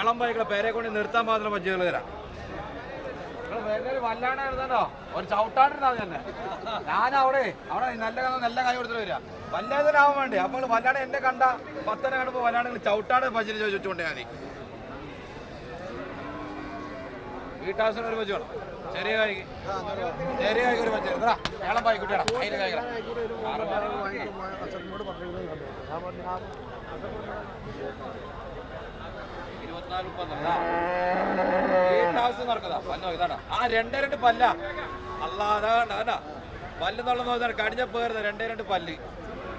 ഇളം ബൈക്കുള്ള പേരെ കൊണ്ട് നിർത്താൻ മാത്രം പറ്റുകൾ തരാം വല്ലാണ്ട് എഴുതണ്ടോ? ഒരു ചവിട്ടാണ്ടിരുന്നാ തന്നെ ഞാൻ അവിടെ അവിടെ നല്ല നല്ല കൈ കൊടുത്തിട്ട് വരിക. വല്ലാതിനാവാൻ വേണ്ടി? അപ്പോൾ വല്ലാണ്ട് എന്നെ കണ്ട പത്തന കാണുമ്പോൾ വല്ലാണ്ട് ചവിട്ടാണ്ട് പച്ചിന് ചോദിച്ചുകൊണ്ടേ മതി. വീട്ടാവശ്യം ഒരു പച്ചു വേണം ചെറിയ കായ്ക്ക്. ചെറിയ കായ്ക്ക് ഒരു പച്ചു എത്ര ഏളം അതിന്റെ ഇതാടാ ആ രണ്ടേ രണ്ട് പല്ല. അല്ലാ അതാ കടിഞ്ഞ രണ്ടേ രണ്ട് പല്ല്.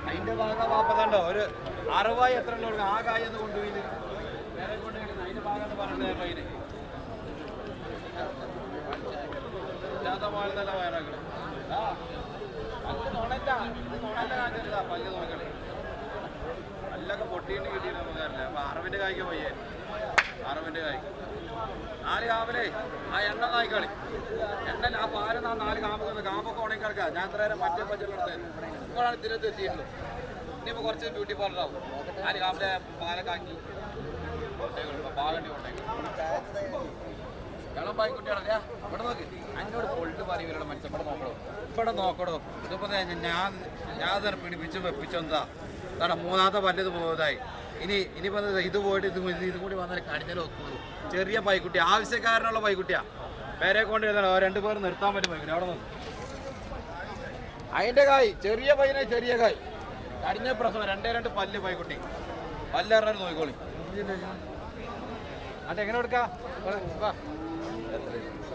അതിന്റെ ഭാഗം വാപ്പതാണ്ടോ ഒരു അറുപതായി എത്ര ഉള്ളൂ ആ കൊണ്ടുപോയി വേറെ ഭാഗം പൊട്ടിയിട്ട് കിട്ടിയിട്ട് നമുക്ക് അറിയില്ല അപ്പൊ അറവിന്റെ കായ്ക്ക് പോയേ. അറവിന്റെ കായ്. നാല് കാമലേ ആ എണ്ണ നായിക്കളി എണ്ണ ആ പാലെന്നാ നാല് കാമ്പൊക്കെ കാമ്പൊക്കെ ഉണങ്ങി കിടക്കാം. ഞാൻ ഇത്ര നേരം മറ്റേ പച്ചെടുത്ത് ഇപ്പോഴാണ് തിരത്ത് എത്തിയിട്ടുള്ളത്. ഇനിയിപ്പോൾ കുറച്ച് ബ്യൂട്ടി ആവും. നാല് കാമലെ പാലൊക്കെ ആക്കി ഇവിടെ നോക്ക്. എന്നോട് പൊള്ളു പറയും ഇവരുടെ മനുഷ്യൻ. ഇവിടെ നോക്കണോ? ഇവിടെ നോക്കണോ? ഇതിപ്പോ ഞാൻ ഞാൻ പിടിപ്പിച്ചു വെപ്പിച്ചെന്താ? അതാണ് മൂന്നാമത്തെ പല്ലത് പോയതായി. ഇനി ഇനി വന്നത് ഇത് പോയിട്ട് ഇത് ഇത് കൂടി വന്നാൽ കാണിച്ചാലും ഒക്കുള്ളൂ. ചെറിയ പൈക്കുട്ടി ആവശ്യക്കാരനുള്ള പൈക്കുട്ടിയാ. പേരെ കൊണ്ട് എഴുതണം രണ്ടു പേർ നിർത്താൻ പറ്റും പൈക്കുട്ടി. അവിടെ നിന്ന്. അതിന്റെ കായ് ചെറിയ പയ്യനെ ചെറിയ കായ്. കടിഞ്ഞ പ്രസവം രണ്ടേ രണ്ട് പല്ല് പൈക്കുട്ടി. പല്ലേറെ നോക്കിക്കോളി. അത് എങ്ങനെ കൊടുക്കാ? വാ.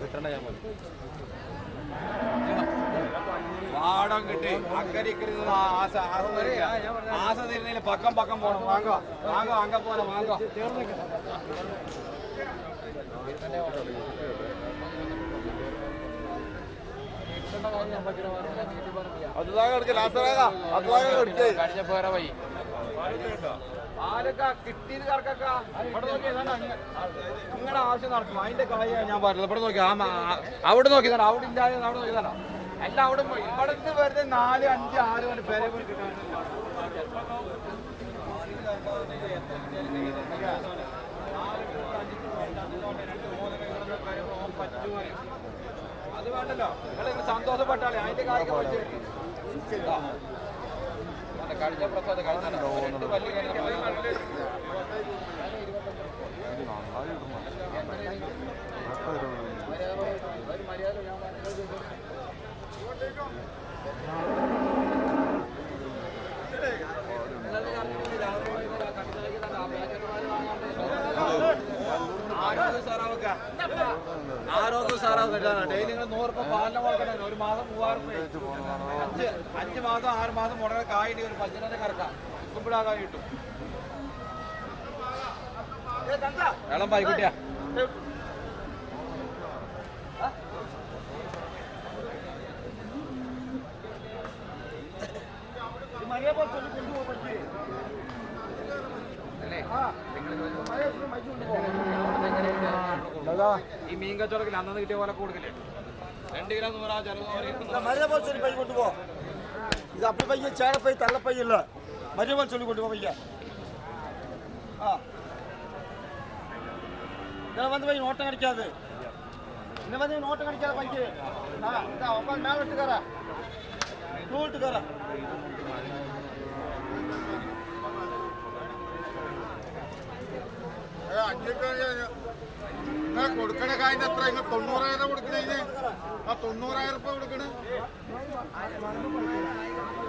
കിട്ടണ്ട ഞാൻ പാടം കിട്ടി. അക്കരിക്കരുത്. ആശ ആശ തരുന്നതിൽ പക്കം പക്കം പോണം. വാങ്ങോ. വാങ്ങോ അങ്ങ പോലെ വാങ്ങോ. കഴിഞ്ഞ പോരാ വൈ ആരൊക്കെ കിട്ടിയത് കറക്കൊക്കെ ഇവിടെ നോക്കി നിങ്ങളുടെ ആവശ്യം നടക്കും. അതിന്റെ കാര്യം ഞാൻ പറഞ്ഞത്. ഇവിടെ നോക്കി ആ നോക്കി തന്നെ അവിടെ ഇല്ലാതെ അവിടെ നോക്കി അവിടെ എല്ലാം അവിടെ പോയി ഇവിടെ നിന്ന് വെറുതെ നാല് അഞ്ച് ആറ് മണി പേരെ അത് വേണ്ടല്ലോ. നിങ്ങൾ സന്തോഷപ്പെട്ടാളെ അതിന്റെ കാര്യം കഴിഞ്ഞ പ്രസാദ് കഴിഞ്ഞ പല്ല് കഴിഞ്ഞ ആരോഗ്യ ആരോഗ്യ ഡെയിലി നിങ്ങൾ നൂറ് രൂപ പാലിന് കൊടുക്കണേ. ഒരു മാസം മൂവായിരം രൂപ. അഞ്ച് അഞ്ച് മാസം ആറ് മാസം മുടങ്ങ കായിട്ട് ഒരു പഞ്ചിനെ കറക്കാം. കുമ്പിടാ കായ് കിട്ടും വെള്ളം പായിക്കുട്ടിയാ ഈ മീൻ കച്ചവടക്കില്ല അന്നു കിട്ടിയ പോലെ കൂടുതൽ രണ്ട് കിലോ നൂറാ മരുന്നപോലെ ചൊല്ലി പൈ കൊണ്ടുപോ ഇത് അപ്പി പയ്യ ചേട പൈ തള്ള പൈ ഇല്ല മരുന്നപോലെ ചൊല്ലി കൊണ്ടുപോ പയ്യ ആ ഇങ്ങനെ വന്ന് പൈ നോട്ടം കടിക്കാതെ ഇന്നെ വന്ന് നോട്ടം കടിക്കാതെ പൈക്ക് ആ ഇതാ ഒപ്പം മേലെ ഇട്ടുകാരാ ടൂ ഇട്ടുകാരാ നിങ്ങൾ കൊടുക്കണ കാര്യം എത്ര? നിങ്ങൾ തൊണ്ണൂറായിരം കൊടുക്കണേ ആ തൊണ്ണൂറായിരം രൂപ കൊടുക്കണേ.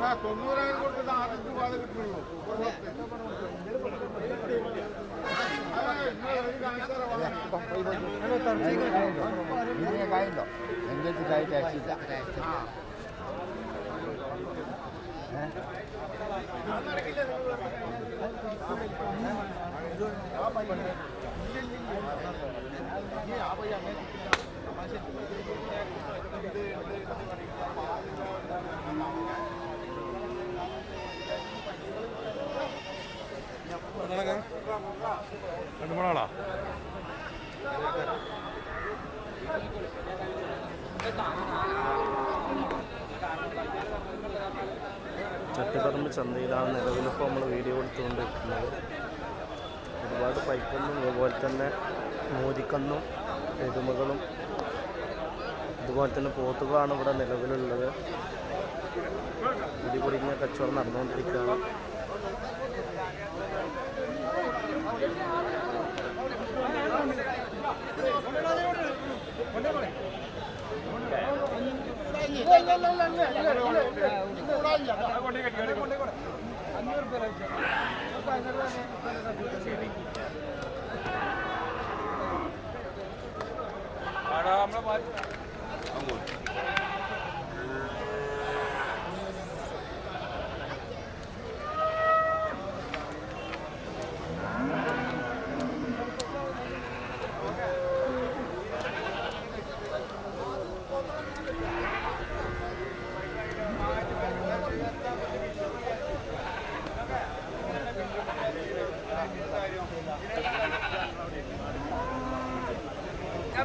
ആ തൊണ്ണൂറായിരം കൊടുക്കുന്ന ആദ്യം രൂപ കിട്ടുള്ളൂ രണ്ട് മൂന്നാളാ ചട്ടിപ്പറമ്പ് ചന്തയിലാണ് നിലവിലിപ്പോൾ നമ്മൾ വീഡിയോ എടുത്തുകൊണ്ടിരിക്കുന്നത്. ഒരുപാട് പൈപ്പൊന്നും അതുപോലെ തന്നെ മോതിക്കന്നും എരുമകളും അതുപോലെ തന്നെ പോത്തുകളാണ് ഇവിടെ നിലവിലുള്ളത്. പിടിപൊടിഞ്ഞ കച്ചവടം നടന്നുകൊണ്ടിരിക്കുകയാണ്. അഞ്ഞൂറ് പേരാ আমরা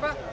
Merhaba.